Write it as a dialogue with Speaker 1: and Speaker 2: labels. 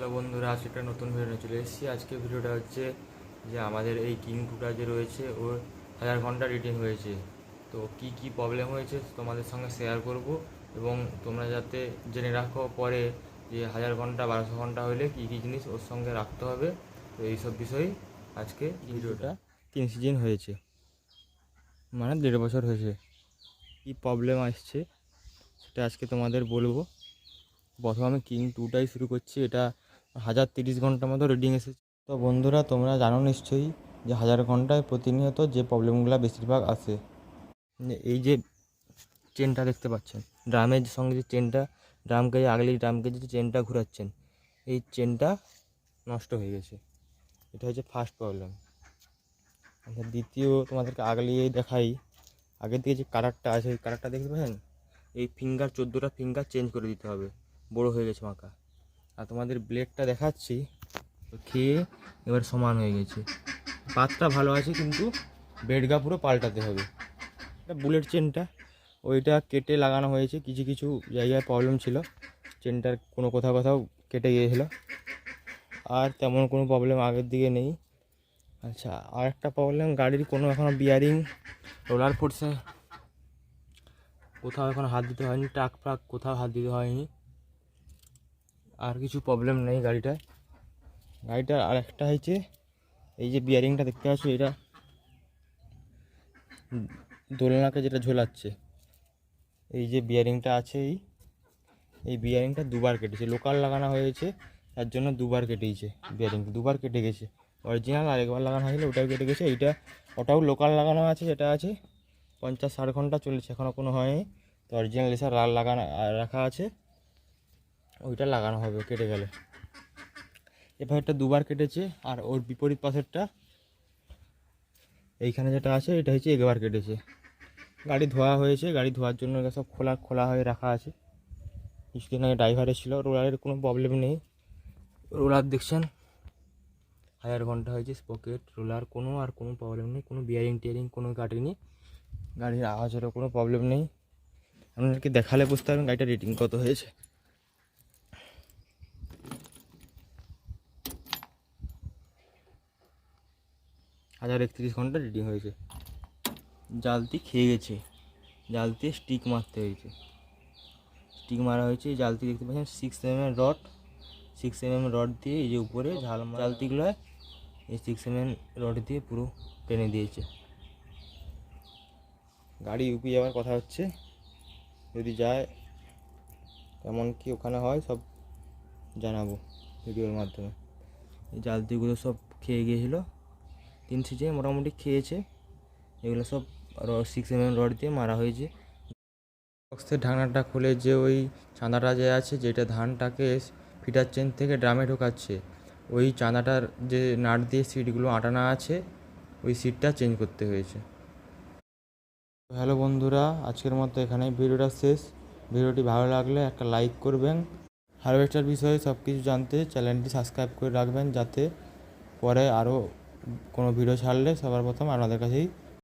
Speaker 1: Hello বন্ধুরা আজকে একটা নতুন ভিডিও চলে এসেছি। আজকে ভিডিওটা হচ্ছে যে আমাদের এই কিং টুটা যে রয়েছে ওর হাজার ঘণ্টা রিডিং হয়েছে। তো কি কি প্রবলেম হয়েছে তোমাদের সঙ্গে শেয়ার করব এবং তোমরা যাতে জেনে রাখো পরে যে হাজার ঘণ্টা, বারোশো ঘণ্টা হলে কী কী জিনিস ওর সঙ্গে রাখতে হবে। তো এইসব বিষয়েই আজকে ভিডিওটা তিন সিজন হয়েছে। মানে দেড় বছর হয়েছে। কী প্রবলেম আসছে সেটা আজকে তোমাদের বলব। প্রথমে আমি কিং টুটাই শুরু করছি। এটা হাজার তিরিশ ঘণ্টার মতো রিডিং এসেছে। তো বন্ধুরা, তোমরা জানো নিশ্চয়ই যে হাজার ঘন্টায় প্রতিনিয়ত যে প্রবলেমগুলো বেশিরভাগ আসে এই যে চেনটা দেখতে পাচ্ছেন, ড্রামের সঙ্গে যে চেনটা ড্রামকে আগলে ড্রামকে যে চেনটা ঘোরাচ্ছেন, এই চেনটা নষ্ট হয়ে গেছে। এটা হচ্ছে ফার্স্ট প্রবলেম আচ্ছা দ্বিতীয় তোমাদেরকে আগলিয়ে দেখাই। আগের দিকে যে কালারটা আছে, ওই কালারটা দেখতে পাচ্ছেন? এই ফিঙ্গার চোদ্দোটা ফিঙ্গার চেঞ্জ করে দিতে হবে। বড় হয়ে গেছে মাখা। আর তোমাদের ব্লেডটা দেখাচ্ছি। তো খেয়ে এবার সমান হয়ে গেছে। পাতটা ভালো আছে, কিন্তু বেডগা পুরো পাল্টাতে হবে। এটা বুলেট চেনটা ওইটা কেটে লাগানো হয়েছে। কিছু কিছু জায়গায় প্রবলেম ছিল। চেনটার কোনো কোথাও কোথাও কেটে গিয়েছিল আর তেমন কোনো প্রবলেম আগের দিকে নেই। আচ্ছা আর একটা প্রবলেম গাড়ির কোনো এখনও বিয়ারিং রোলার ফোর্সে কোথাও এখন হাত দিতে হয়নি ট্রাক ফ্রাক কোথাও হাত দিতে হয়নি। আর কিছু প্রবলেম নেই গাড়িটায় গাড়িটার আর একটা হয়েছে, এই যে বিয়ারিংটা দেখতে পাচ্ছ এটা, দোলনাকে যেটা ঝোলাচ্ছে, এই যে বিয়ারিংটা আছে এই এই বিয়ারিংটা দুবার কেটেছে লোকাল লাগানো হয়েছে, তার জন্য দুবার কেটেছে বিয়ারিং দুবার কেটে গেছে। অরিজিনাল আরেকবার লাগানো হয়েছিল, ওটাও কেটে গেছে, এইটা ওটাও লোকাল লাগানো আছে, যেটা আছে, পঞ্চাশ ষাট ঘণ্টা চলেছে এখনও কোনো হয়নি। তো অরিজিনাল এসে লাগানো রাখা আছে। ওইটা লাগানো হবে কেটে গেলে। এটা দুবার কেটেছে, আর ওর বিপরীত পাশেরটা, এইখানে যেটা আছে, এটা হচ্ছে একবার কেটেছে। গাড়ি ধোয়া হয়েছে, গাড়ি ধোয়ার জন্য এগুলো সব খোলা খোলা হয়ে রাখা আছে। কিছুদিন আগে ড্রাইভার ছিল রোলারের কোনো প্রবলেম নেই। রোলার দেখছেন? হাজার ঘণ্টা হয়েছে স্পকেট রোলার, কোনো আর কোনো প্রবলেম নেই, কোনো বিয়ারিং টিয়ারিং, কোনো কাটেনি গাড়ির আওয়াজেরও কোনো প্রবলেম নেই। আপনাদেরকে দেখালে বুঝতে পারবেন গাড়িটা রেটিং কত হয়েছে। হাজার একত্রিশ ঘণ্টা রিডিং হয়েছে। জালতি খেয়ে গেছে। জালতি স্টিক মারতে হয়েছে। স্টিক মারা হয়েছে। জালতি দেখতে পাচ্ছেন six M M rod six M M rod দিয়ে এই যে উপরে ঝাল জালতিগুলো এই সিক্স এম এম রড দিয়ে পুরো টেনে দিয়েছে। গাড়ি ইউপি যাওয়ার কথা হচ্ছে। যদি যায়, কেমন কি ওখানে হয় সব জানাব ভিডিওর মাধ্যমে। এই জালতিগুলো সব খেয়ে গিয়েছিল। তিন সিজে মোটামুটি খেয়েছে। এগুলো সব সিক্স এম এম রড দিয়ে মারা হয়েছে। বক্সের ঢাকনাটা খুলে যে ওই চাঁদাটা যে আছে, যেটা ধানটাকে ফিটার চেন থেকে ড্রামে ঢোকাচ্ছে, ওই চাঁদাটার যে নাট দিয়ে সিটগুলো আটানা আছে, ওই সিটটা চেঞ্জ করতে হয়েছে। হ্যালো বন্ধুরা, আজকের মতো এখানেই ভিডিওটা শেষ। ভিডিওটি ভালো লাগলে একটা লাইক করবেন। হারভেস্টার বিষয়ে সব কিছু জানতে চ্যানেলটি সাবস্ক্রাইব করে রাখবেন যাতে পরে আরও কোনো ভিডিও ছাড়লে সবার প্রথম আপনাদের কাছেই